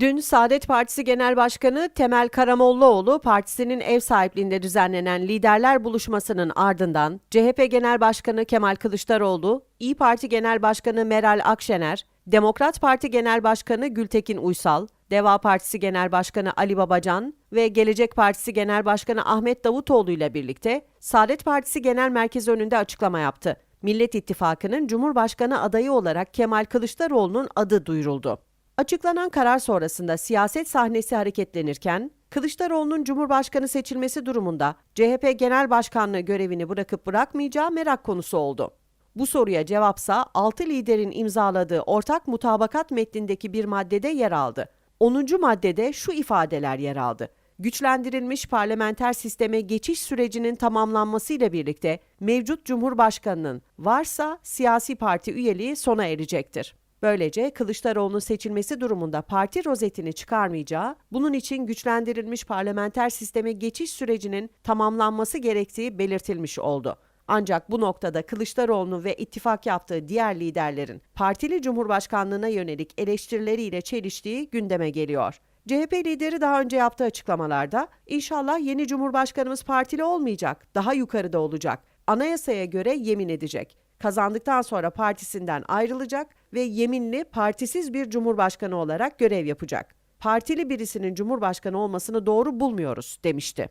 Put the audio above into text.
Dün Saadet Partisi Genel Başkanı Temel Karamollaoğlu partisinin ev sahipliğinde düzenlenen liderler buluşmasının ardından CHP Genel Başkanı Kemal Kılıçdaroğlu, İyi Parti Genel Başkanı Meral Akşener, Demokrat Parti Genel Başkanı Gültekin Uysal, Deva Partisi Genel Başkanı Ali Babacan ve Gelecek Partisi Genel Başkanı Ahmet Davutoğlu ile birlikte Saadet Partisi Genel Merkezi önünde açıklama yaptı. Millet İttifakı'nın Cumhurbaşkanı adayı olarak Kemal Kılıçdaroğlu'nun adı duyuruldu. Açıklanan karar sonrasında siyaset sahnesi hareketlenirken, Kılıçdaroğlu'nun Cumhurbaşkanı seçilmesi durumunda CHP Genel Başkanlığı görevini bırakıp bırakmayacağı merak konusu oldu. Bu soruya cevapsa 6 liderin imzaladığı ortak mutabakat metnindeki bir maddede yer aldı. 10. maddede şu ifadeler yer aldı. Güçlendirilmiş parlamenter sisteme geçiş sürecinin tamamlanmasıyla birlikte mevcut Cumhurbaşkanının varsa siyasi parti üyeliği sona erecektir. Böylece Kılıçdaroğlu'nun seçilmesi durumunda parti rozetini çıkarmayacağı, bunun için güçlendirilmiş parlamenter sisteme geçiş sürecinin tamamlanması gerektiği belirtilmiş oldu. Ancak bu noktada Kılıçdaroğlu'nun ve ittifak yaptığı diğer liderlerin partili cumhurbaşkanlığına yönelik eleştirileriyle çeliştiği gündeme geliyor. CHP lideri daha önce yaptığı açıklamalarda inşallah yeni cumhurbaşkanımız partili olmayacak, daha yukarıda olacak. Anayasaya göre yemin edecek. Kazandıktan sonra partisinden ayrılacak ve yeminli partisiz bir cumhurbaşkanı olarak görev yapacak. Partili birisinin cumhurbaşkanı olmasını doğru bulmuyoruz demişti.